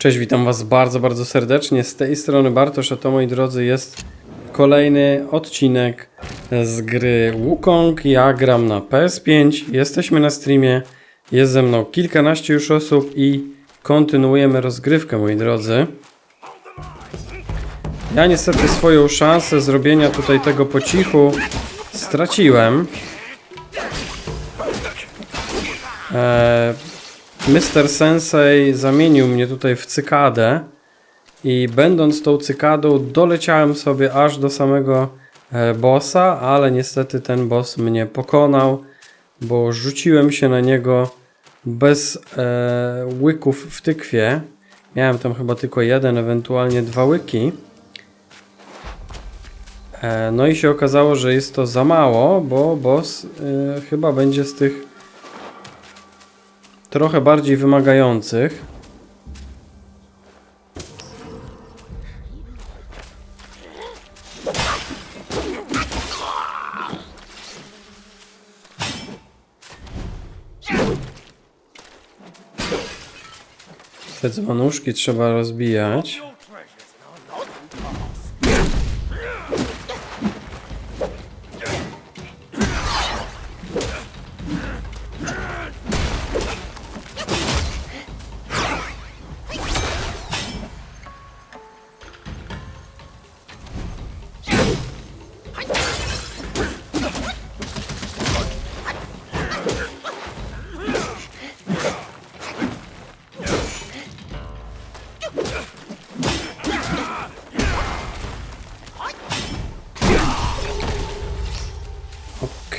Cześć, witam Was bardzo, bardzo serdecznie. Z tej strony Bartosz, a to moi drodzy jest kolejny odcinek z gry Wukong. Ja gram na PS5, jesteśmy na streamie, jest ze mną kilkanaście już osób i kontynuujemy rozgrywkę, moi drodzy. Ja niestety swoją szansę zrobienia tutaj tego po cichu straciłem. Eee, Mr. Sensei zamienił mnie tutaj w cykadę i będąc tą cykadą doleciałem sobie aż do samego e, bossa, ale niestety ten boss mnie pokonał, bo rzuciłem się na niego bez e, łyków w tykwie. Miałem tam chyba tylko jeden, ewentualnie dwa łyki. E, no i się okazało, że jest to za mało, bo boss e, chyba będzie z tych trochę bardziej wymagających. Te dzbanuszki trzeba rozbijać.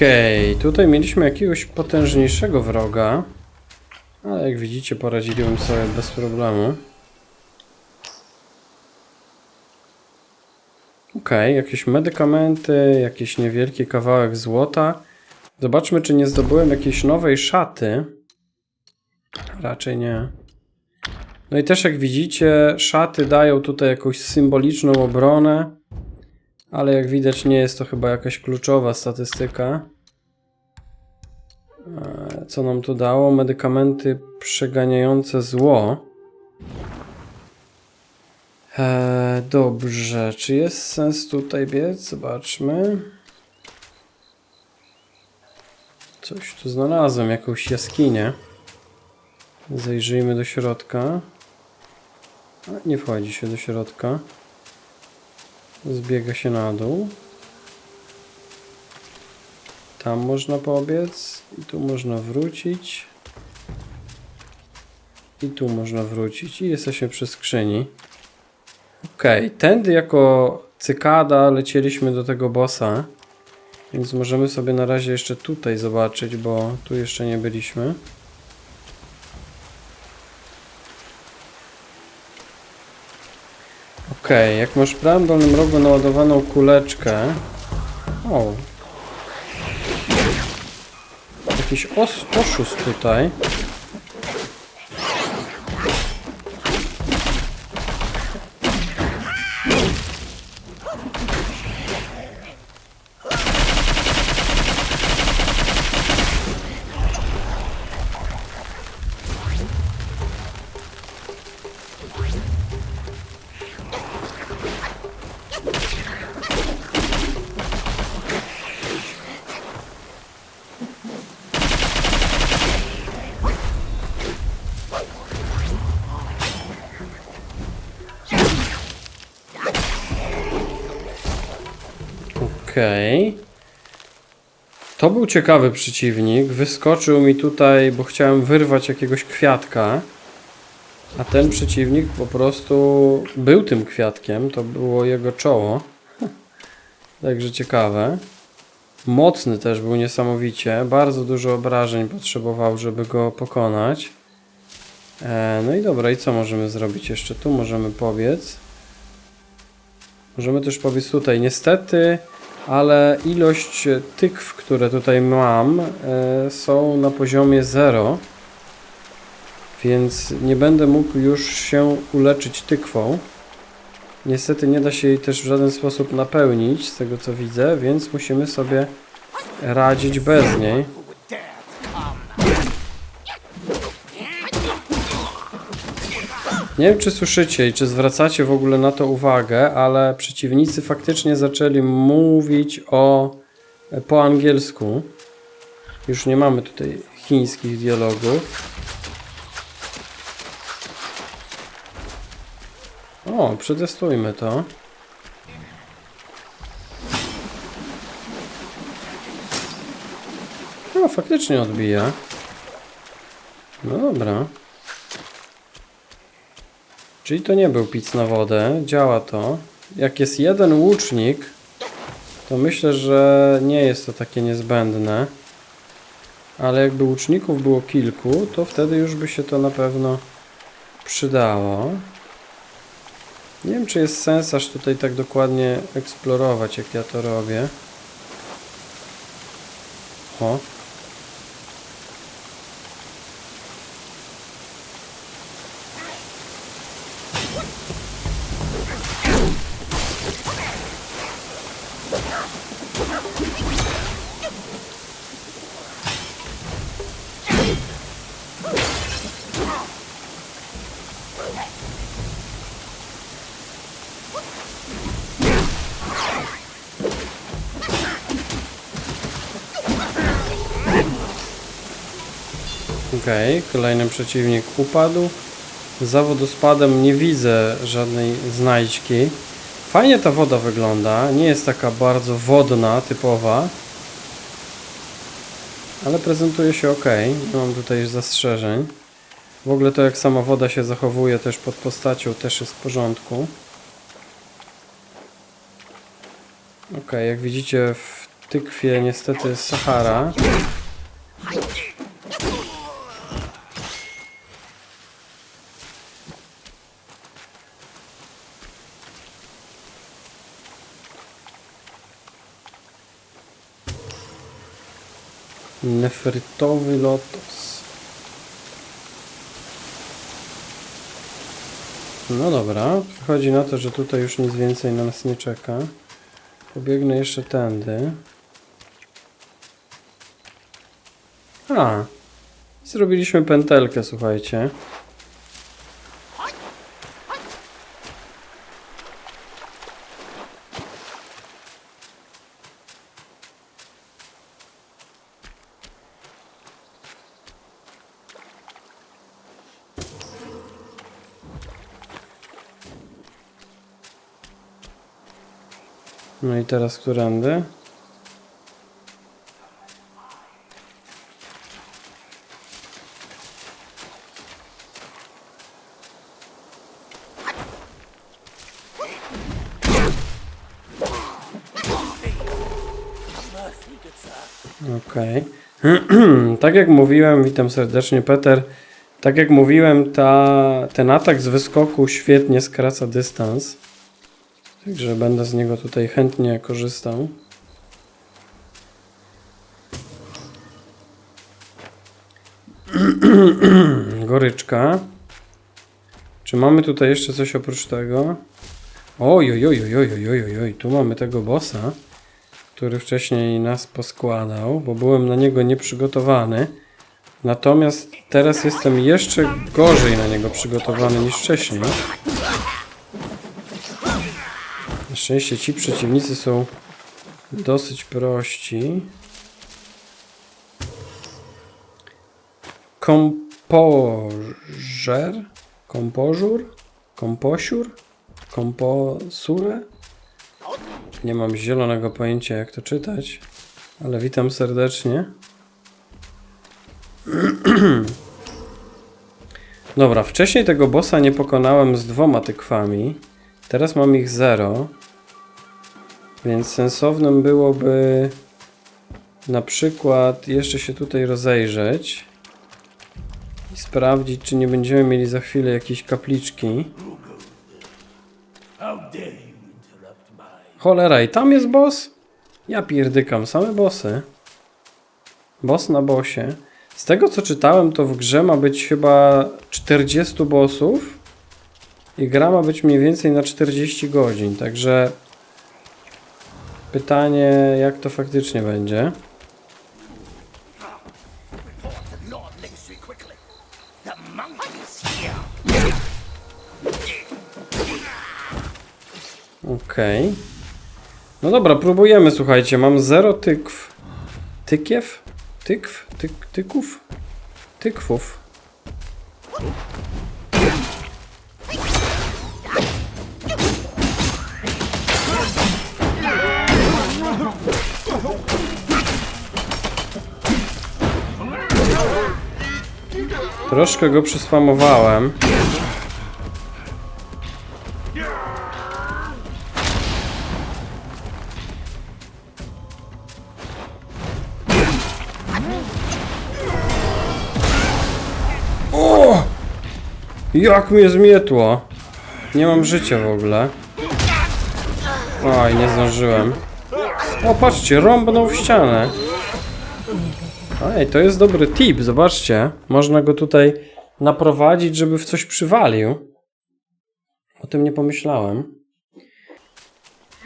Okej, tutaj mieliśmy jakiegoś potężniejszego wroga. Ale jak widzicie, poradziliśmy sobie bez problemu. Okej, jakieś medykamenty, jakiś niewielki kawałek złota. Zobaczmy, czy nie zdobyłem jakiejś nowej szaty. Raczej nie. No i też jak widzicie, szaty dają tutaj jakąś symboliczną obronę. Ale jak widać nie jest to chyba jakaś kluczowa statystyka. E, Co nam tu dało? Medykamenty przeganiające zło. E, dobrze, czy jest sens tutaj biec? Zobaczmy. Coś tu znalazłem, jakąś jaskinię. Zajrzyjmy do środka. Nie wchodzi się do środka. Zbiega się na dół. Tam można pobiec. I tu można wrócić. I tu można wrócić. I jesteśmy przy skrzyni. Okej, tędy jako cykada lecieliśmy do tego bossa. Więc możemy sobie na razie jeszcze tutaj zobaczyć, bo tu jeszcze nie byliśmy. Okej, jak masz w prawym dolnym rogu naładowaną kuleczkę. O. Jakiś os oszust tutaj. Ciekawy przeciwnik. Wyskoczył mi tutaj, bo chciałem wyrwać jakiegoś kwiatka. A ten przeciwnik po prostu był tym kwiatkiem. To było jego czoło. Także ciekawe. Mocny też był niesamowicie. Bardzo dużo obrażeń potrzebował, żeby go pokonać. E, no i dobra, i co możemy zrobić jeszcze? Tu możemy pobiec. Możemy też pobiec tutaj. Niestety, ale ilość tykw, które tutaj mam, e, są na poziomie 0. Więc nie będę mógł już się uleczyć tykwą. Niestety nie da się jej też w żaden sposób napełnić, z tego co widzę, więc musimy sobie radzić bez niej. Nie wiem, czy słyszycie i czy zwracacie w ogóle na to uwagę, ale przeciwnicy faktycznie zaczęli mówić o po angielsku. Już nie mamy tutaj chińskich dialogów. O, przetestujmy to. No, faktycznie odbija. No dobra. Czyli to nie był pic na wodę, działa to. Jak jest jeden łucznik, to myślę, że nie jest to takie niezbędne. Ale jakby łuczników było kilku, to wtedy już by się to na pewno przydało. Nie wiem, czy jest sens aż tutaj tak dokładnie eksplorować, jak ja to robię. O. Okej, kolejny przeciwnik upadł. Za wodospadem nie widzę żadnej znajdźki. Fajnie ta woda wygląda. Nie jest taka bardzo wodna, typowa. Ale prezentuje się ok. Nie mam tutaj zastrzeżeń. W ogóle to jak sama woda się zachowuje też pod postacią też jest w porządku. Ok, jak widzicie w tykwie niestety Sahara. Nefrytowy lotos. No dobra, wychodzi na to, że tutaj już nic więcej na nas nie czeka. Pobiegnę jeszcze tędy. A, zrobiliśmy pętelkę, słuchajcie. No i teraz którędy? Okej. tak jak mówiłem, witam serdecznie Peter. Tak jak mówiłem, ta, ten atak z wyskoku świetnie skraca dystans. Także będę z niego tutaj chętnie korzystał. Goryczka. Czy mamy tutaj jeszcze coś oprócz tego? Oj, oj, oj, oj, oj, oj, oj, tu mamy tego bossa, który wcześniej nas poskładał, bo byłem na niego nieprzygotowany. Natomiast teraz jestem jeszcze gorzej na niego przygotowany niż wcześniej. Szczęście ci przeciwnicy są dosyć prości. Kompożer? Kompożur? Komposiur? Komposure? Nie mam zielonego pojęcia jak to czytać, ale witam serdecznie. Dobra, wcześniej tego bossa nie pokonałem z dwoma tykwami. Teraz mam ich zero. Więc sensownym byłoby na przykład jeszcze się tutaj rozejrzeć i sprawdzić, czy nie będziemy mieli za chwilę jakiejś kapliczki. Cholera, i tam jest boss? Ja pierdykam, same bossy. Boss na bossie. Z tego co czytałem, to w grze ma być chyba 40 bossów i gra ma być mniej więcej na 40 godzin, także Pytanie, jak to faktycznie będzie. Okej. Okay. No dobra, próbujemy, słuchajcie. Mam zero tykw. Tykiew? Tykw? Tyk, tyków? Tykwów. Troszkę go przyspamowałem. O! Jak mnie zmietło! Nie mam życia w ogóle. Oj, nie zdążyłem. O, patrzcie, rąbnął w ścianę. Ej, to jest dobry tip, zobaczcie. Można go tutaj naprowadzić, żeby w coś przywalił. O tym nie pomyślałem.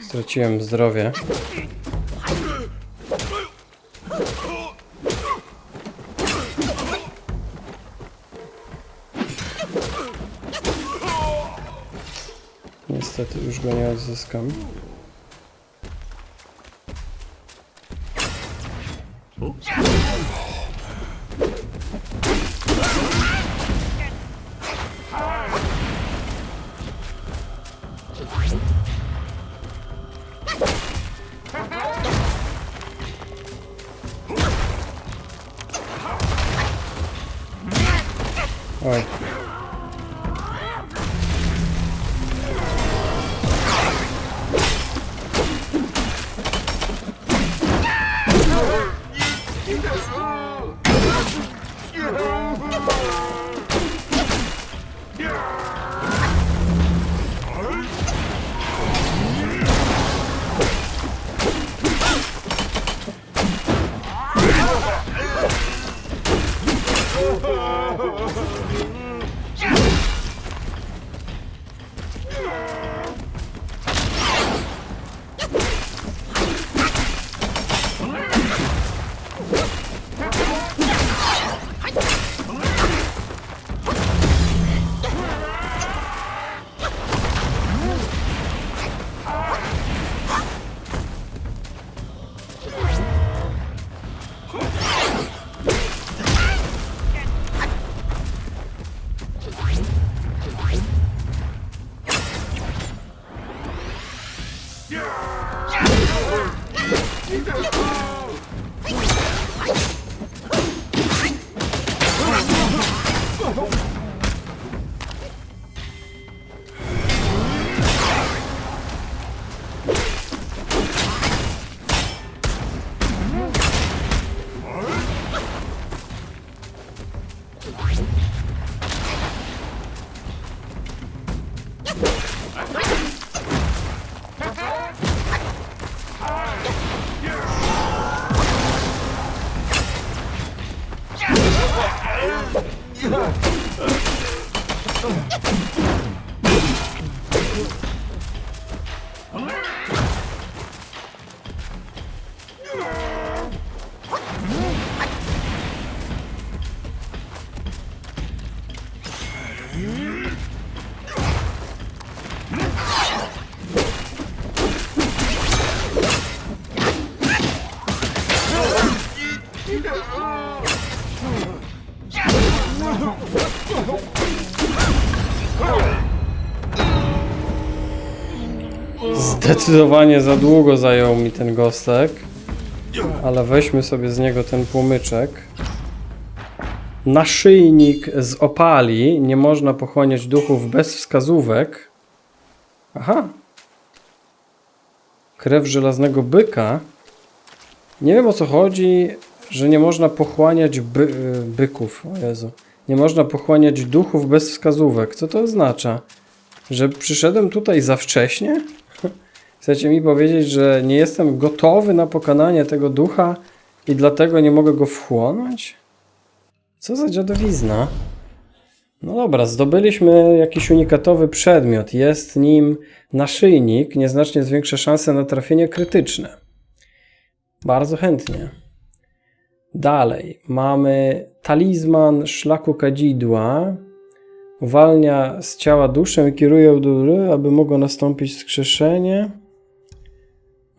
Straciłem zdrowie. Niestety już go nie odzyskam. Yeah! Zdecydowanie za długo zajął mi ten gostek. Ale weźmy sobie z niego ten płomyczek. Naszyjnik z opali. Nie można pochłaniać duchów bez wskazówek. Aha. Krew żelaznego byka. Nie wiem o co chodzi, że nie można pochłaniać by byków. O Jezu. Nie można pochłaniać duchów bez wskazówek. Co to oznacza? Że przyszedłem tutaj za wcześnie? Chcecie mi powiedzieć, że nie jestem gotowy na pokonanie tego ducha i dlatego nie mogę go wchłonąć? Co za dziadowizna? No dobra, zdobyliśmy jakiś unikatowy przedmiot. Jest nim naszyjnik, nieznacznie zwiększa szanse na trafienie krytyczne. Bardzo chętnie. Dalej, mamy talizman szlaku kadzidła. Uwalnia z ciała duszę i kieruje aby mogło nastąpić skrzeszenie.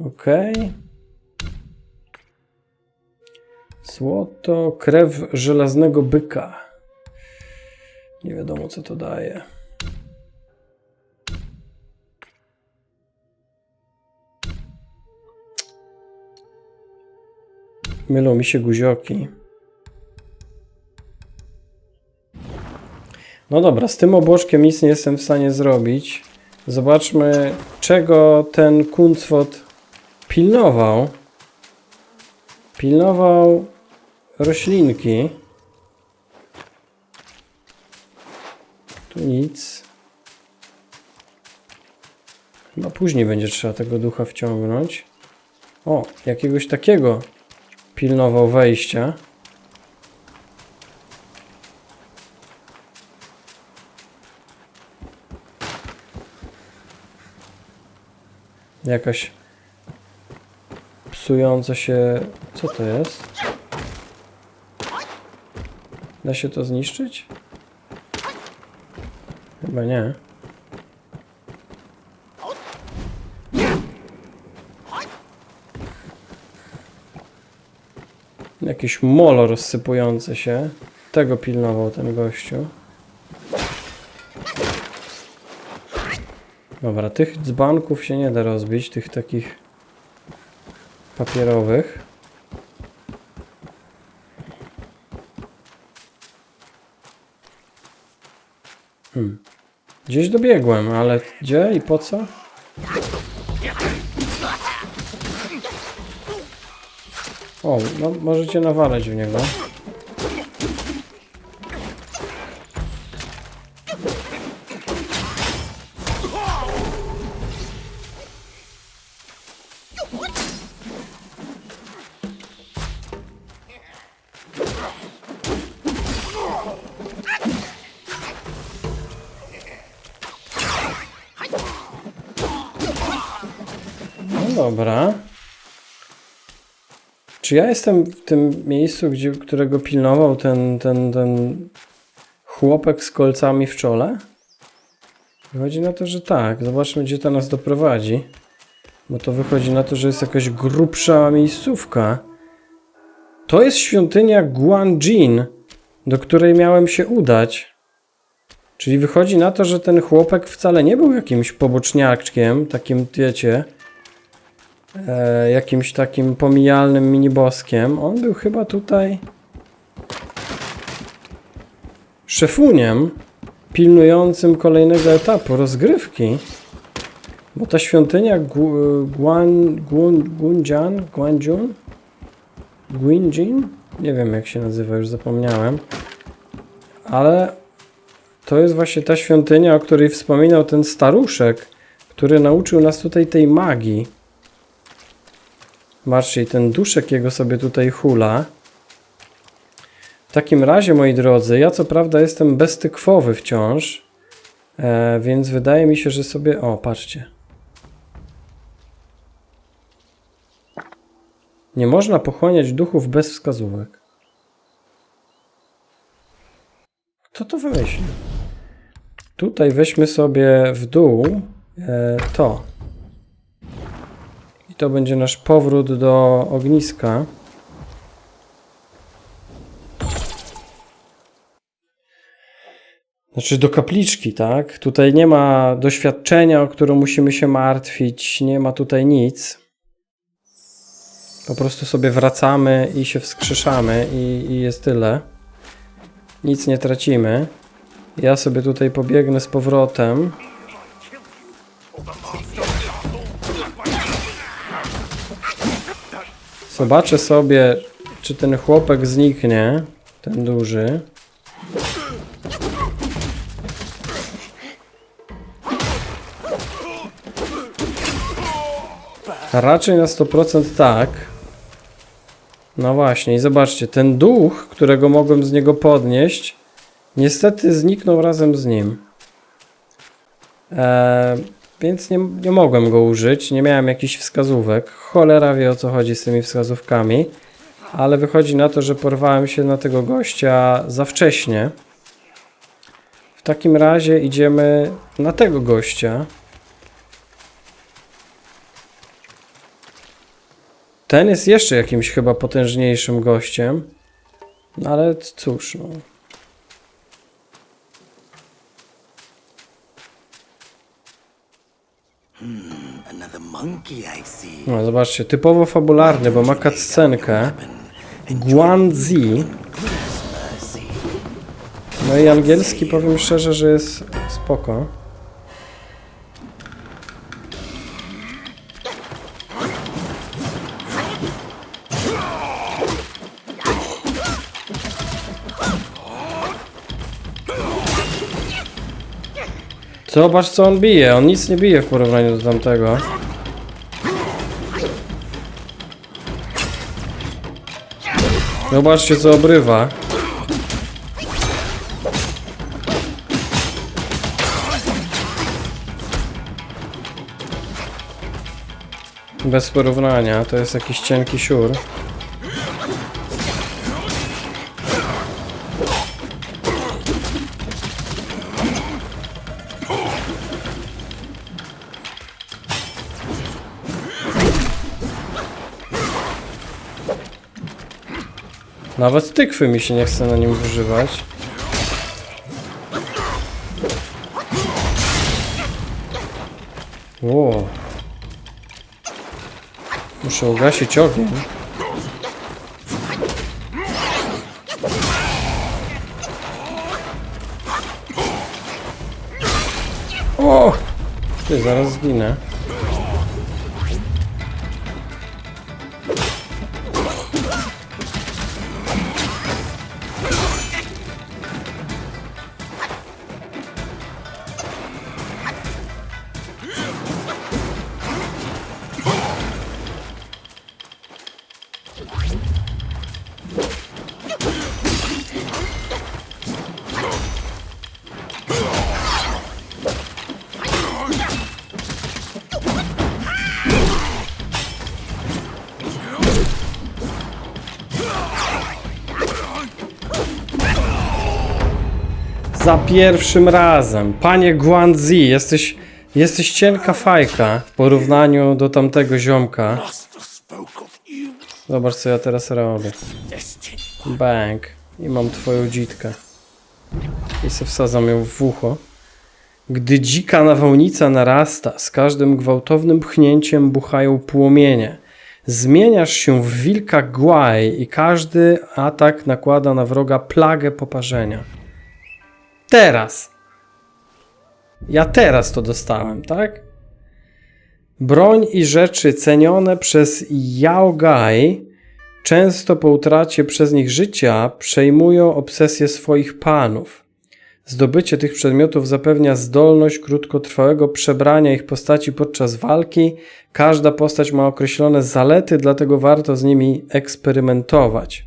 Okej. Złoto, krew żelaznego byka. Nie wiadomo, co to daje. Mylą mi się guzioki. No dobra, z tym obłoczkiem nic nie jestem w stanie zrobić. Zobaczmy, czego ten Kuncwot pilnował. Pilnował roślinki. Tu nic. Chyba później będzie trzeba tego ducha wciągnąć. O, jakiegoś takiego pilnował wejścia. Jakaś psująca się. Co to jest? Da się to zniszczyć? Chyba nie. Jakieś molo rozsypujące się. Tego pilnował ten gościu. Dobra, tych dzbanków się nie da rozbić, tych takich papierowych. Hmm. Gdzieś dobiegłem, ale gdzie i po co? O, no możecie nawalać w niego. No dobra. Czy ja jestem w tym miejscu, gdzie, którego pilnował ten, ten, ten chłopek z kolcami w czole? Wychodzi na to, że tak. Zobaczmy, gdzie to nas doprowadzi. Bo to wychodzi na to, że jest jakaś grubsza miejscówka. To jest świątynia Guanjin, do której miałem się udać. Czyli wychodzi na to, że ten chłopek wcale nie był jakimś poboczniaczkiem, takim, wiecie, e, jakimś takim pomijalnym miniboskiem. On był chyba tutaj szefuniem pilnującym kolejnego etapu rozgrywki. Bo ta świątynia Gu- Guan, Gun, Guanjun, Guinjin, nie wiem jak się nazywa, już zapomniałem, ale to jest właśnie ta świątynia, o której wspominał ten staruszek, który nauczył nas tutaj tej magii. I ten duszek jego sobie tutaj hula. W takim razie, moi drodzy, ja co prawda jestem beztykwowy wciąż, e, więc wydaje mi się, że sobie... O, patrzcie. Nie można pochłaniać duchów bez wskazówek. Kto to wymyślił? Tutaj weźmy sobie w dół e, to. To będzie nasz powrót do ogniska. Znaczy do kapliczki, tak? Tutaj nie ma doświadczenia, o które musimy się martwić, nie ma tutaj nic. Po prostu sobie wracamy i się wskrzeszamy i, i jest tyle. Nic nie tracimy. Ja sobie tutaj pobiegnę z powrotem. Zobaczę sobie, czy ten chłopek zniknie, ten duży. Raczej na 100% tak. No właśnie, i zobaczcie, ten duch, którego mogłem z niego podnieść, niestety zniknął razem z nim. Eee, więc nie, nie mogłem go użyć, nie miałem jakichś wskazówek. Cholera wie o co chodzi z tymi wskazówkami, ale wychodzi na to, że porwałem się na tego gościa za wcześnie. W takim razie idziemy na tego gościa. Ten jest jeszcze jakimś chyba potężniejszym gościem. No ale cóż, no. No zobaczcie, typowo fabularny, bo ma cutscenkę. Guanzi. No i angielski powiem szczerze, że jest spoko. Zobacz co on bije, on nic nie bije w porównaniu do tamtego. Zobaczcie co obrywa. Bez porównania, to jest jakiś cienki siur. Nawet tykwy mi się nie chce na nim używać. Ło. Muszę ugasić ogień. O! Ty, zaraz zginę. Za pierwszym razem. Panie Guanzi, jesteś, jesteś cienka fajka w porównaniu do tamtego ziomka. Zobacz co ja teraz robię. Bang. I mam twoją dzitkę. I se wsadzam ją w ucho. Gdy dzika nawałnica narasta, z każdym gwałtownym pchnięciem buchają płomienie. Zmieniasz się w wilka głaj i każdy atak nakłada na wroga plagę poparzenia. Teraz. Ja teraz to dostałem, tak? Broń i rzeczy cenione przez Yaogai często po utracie przez nich życia przejmują obsesję swoich panów. Zdobycie tych przedmiotów zapewnia zdolność krótkotrwałego przebrania ich postaci podczas walki. Każda postać ma określone zalety, dlatego warto z nimi eksperymentować.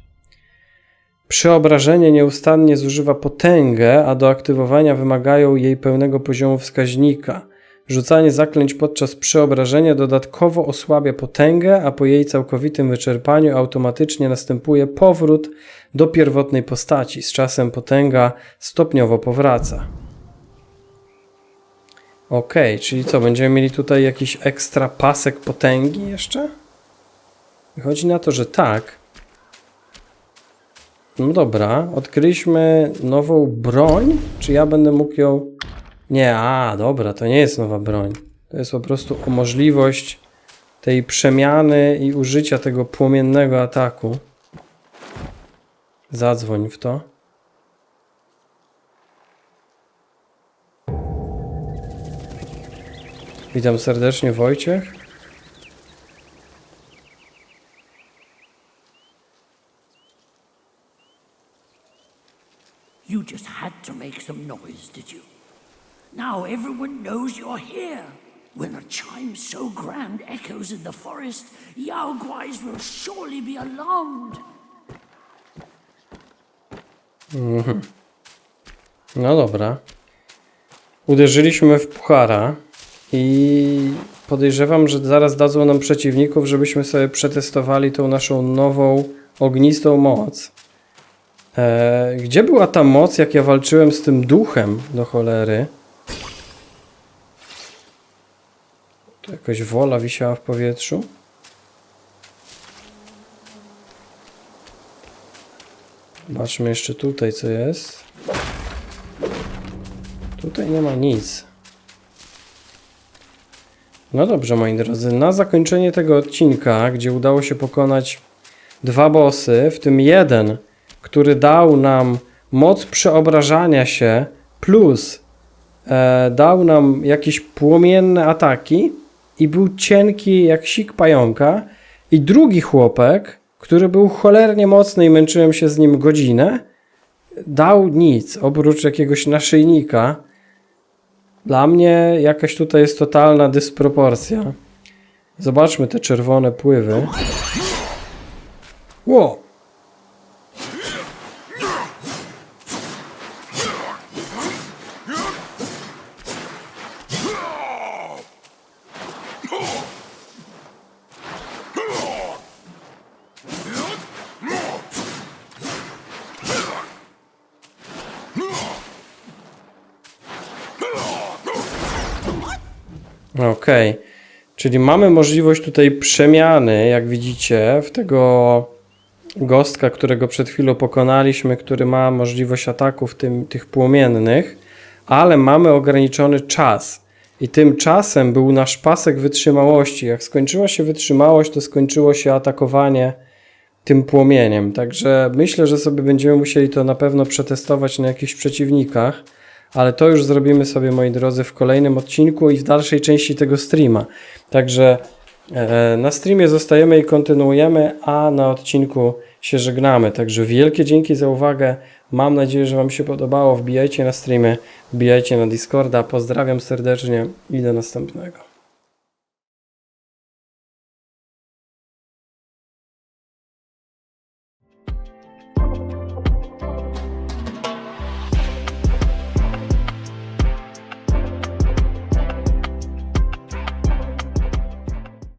Przeobrażenie nieustannie zużywa potęgę, a do aktywowania wymagają jej pełnego poziomu wskaźnika. Rzucanie zaklęć podczas przeobrażenia dodatkowo osłabia potęgę, a po jej całkowitym wyczerpaniu automatycznie następuje powrót do pierwotnej postaci. Z czasem potęga stopniowo powraca. Ok, czyli co, będziemy mieli tutaj jakiś ekstra pasek potęgi jeszcze? Wychodzi na to, że tak. No dobra, odkryliśmy nową broń. Czy ja będę mógł ją. Nie, a dobra, to nie jest nowa broń. To jest po prostu możliwość tej przemiany i użycia tego płomiennego ataku. Zadzwoń w to. Witam serdecznie, Wojciech. You just had to make some noise, did you? Now everyone knows you're here. When a chime so grand echoes in the forest, Yao Guais will surely be alarmed. No dobra. Uderzyliśmy w puchara i podejrzewam, że zaraz dadzą nam przeciwników, żebyśmy sobie przetestowali tą naszą nową ognistą moc. E, gdzie była ta moc, jak ja walczyłem z tym duchem do cholery? Tu jakaś wola wisiała w powietrzu. Zobaczmy jeszcze tutaj, co jest. Tutaj nie ma nic. No dobrze, moi drodzy, na zakończenie tego odcinka, gdzie udało się pokonać dwa bossy, w tym jeden, który dał nam moc przeobrażania się, plus e, dał nam jakieś płomienne ataki i był cienki jak sik pająka, i drugi chłopek, który był cholernie mocny i męczyłem się z nim godzinę, dał nic, oprócz jakiegoś naszyjnika. Dla mnie jakaś tutaj jest totalna dysproporcja. Zobaczmy te czerwone pływy. Ło! Okej. Czyli mamy możliwość tutaj przemiany, jak widzicie, w tego gostka, którego przed chwilą pokonaliśmy, który ma możliwość ataków tym, tych płomiennych, ale mamy ograniczony czas. I tym czasem był nasz pasek wytrzymałości. Jak skończyła się wytrzymałość, to skończyło się atakowanie tym płomieniem. Także myślę, że sobie będziemy musieli to na pewno przetestować na jakichś przeciwnikach, ale to już zrobimy sobie, moi drodzy, w kolejnym odcinku i w dalszej części tego streama. Także e, na streamie zostajemy i kontynuujemy, a na odcinku się żegnamy. Także wielkie dzięki za uwagę. Mam nadzieję, że Wam się podobało. Wbijajcie na streamy, wbijajcie na Discorda. Pozdrawiam serdecznie i do następnego.